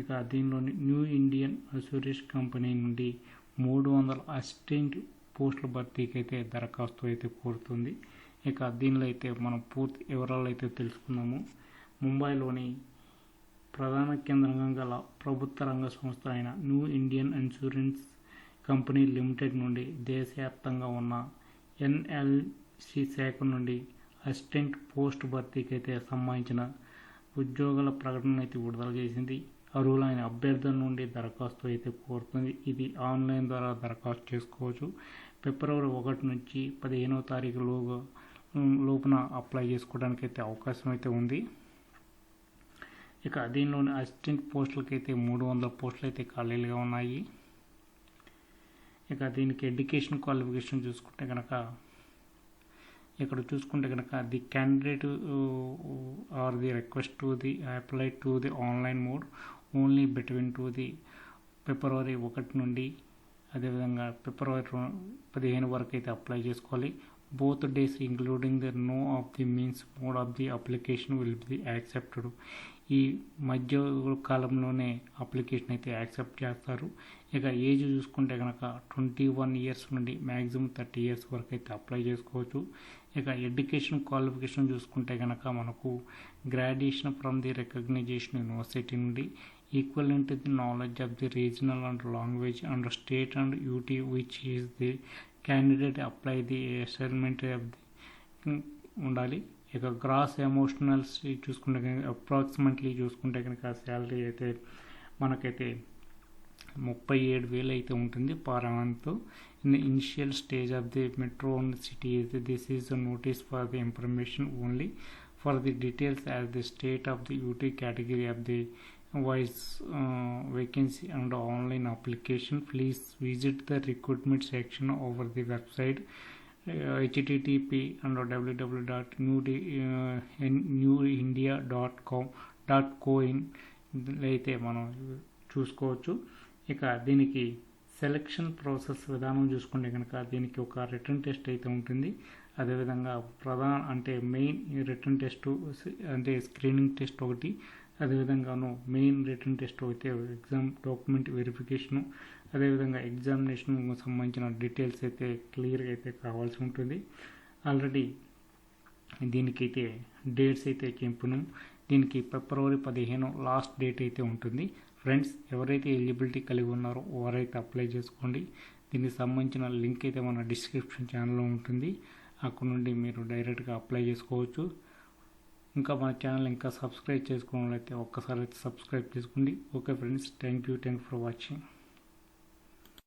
ఇక దీనిలోని new Indian assurance company నుండి మూడు వందల అసిస్టెంట్ పోస్టుల భర్తీకి అయితే దరఖాస్తు అయితే కోరుతుంది. ఇక దీనిలో అయితే మనం పూర్తి వివరాలు అయితే తెలుసుకుందాము. ముంబైలోని ప్రధాన కేంద్రంగా గల ప్రభుత్వ రంగ సంస్థ అయిన new Indian insurance company limited నుండి దేశవ్యాప్తంగా ఉన్న ఎన్ఎల్సి శాఖ నుండి అసిస్టెంట్ పోస్ట్ భర్తీకి అయితే సంబంధించిన ఉద్యోగాల ప్రకటన అయితే విడుదల చేసింది. అర్హులైన అభ్యర్థుల నుండి దరఖాస్తు అయితే కోరుతుంది. ఇది ఆన్లైన్ ద్వారా దరఖాస్తు చేసుకోవచ్చు. ఫిబ్రవరి ఒకటి నుంచి పదిహేనవ తారీఖు లోగా లోపున అప్లై చేసుకోవడానికి అయితే అవకాశం అయితే ఉంది. ఇక దీనిలోని అసిస్టెంట్ పోస్టులకి అయితే మూడు వందల పోస్టులు అయితే ఖాళీలుగా ఉన్నాయి. ఇక దీనికి ఎడ్యుకేషన్ క్వాలిఫికేషన్ చూసుకుంటే కనుక ఇక్కడ చూసుకుంటే కనుక the candidate are the request to the apply to the online mode. Only between to the ఫిబ్రవరి ఒకటి నుండి అదేవిధంగా ఫిబ్రవరి పదిహేను వరకు అయితే అప్లై చేసుకోవాలి. Both days including the no of the means mode of the application will be accepted ఈ మధ్య కాలంలోనే అప్లికేషన్ అయితే యాక్సెప్ట్ చేస్తారు. ఇక ఏజ్ చూసుకుంటే కనుక ట్వంటీ వన్ ఇయర్స్ నుండి మ్యాక్సిమం థర్టీ ఇయర్స్ వరకు అయితే అప్లై చేసుకోవచ్చు. ఇక ఎడ్యుకేషన్ క్వాలిఫికేషన్ చూసుకుంటే కనుక మనకు graduation from the recognization university నుండి equal to the knowledge of the regional and language and state and UT which is the candidate apply the assignment of the ఉండాలి. ఇక గ్రాస్ ఎమోషనల్స్ చూసుకుంటే కనుక approximately చూసుకుంటే కనుక శాలరీ అయితే మనకైతే ముప్పై ఏడు వేలు అయితే ఉంటుంది per month in initial stage of the metro city అయితే this is the notice for the information only for the details as the state of the UT category of the vice vacancy and online application please visit the recruitment section over the website HTTP and WW dot new new India dot com dot co in అయితే మనం చూసుకోవచ్చు. ఇక దీనికి selection process విధానం చూసుకుంటే కనుక దీనికి ఒక రిటర్న్ టెస్ట్ అయితే ఉంటుంది. అదేవిధంగా ప్రధాన అంటే మెయిన్ రిటర్న్ టెస్ట్ అంటే స్క్రీనింగ్ టెస్ట్ ఒకటి అదేవిధంగాను మెయిన్ రిటర్న్ టెస్ట్ అయితే ఎగ్జామ్ డాక్యుమెంట్ వెరిఫికేషను అదేవిధంగా ఎగ్జామినేషన్ సంబంధించిన డీటెయిల్స్ అయితే క్లియర్గా అయితే కావాల్సి ఉంటుంది. ఆల్రెడీ దీనికైతే డేట్స్ అయితే చెప్పినాం. దీనికి ఫిబ్రవరి పదిహేను లాస్ట్ డేట్ అయితే ఉంటుంది. ఫ్రెండ్స్ ఎవరైతే ఎలిజిబిలిటీ కలిగి ఉన్నారో వారైతే అప్లై చేసుకోండి. దీనికి సంబంధించిన లింక్ అయితే మన డిస్క్రిప్షన్ ఛానల్లో ఉంటుంది. అక్కడ నుండి మీరు డైరెక్ట్గా అప్లై చేసుకోవచ్చు. ఇంకా మన ఛానల్ ఇంకా సబ్స్క్రైబ్ చేసుకోవాలైతే ఒక్కసారి అయితే సబ్స్క్రైబ్ చేసుకోండి. Okay friends thank you thank for watching.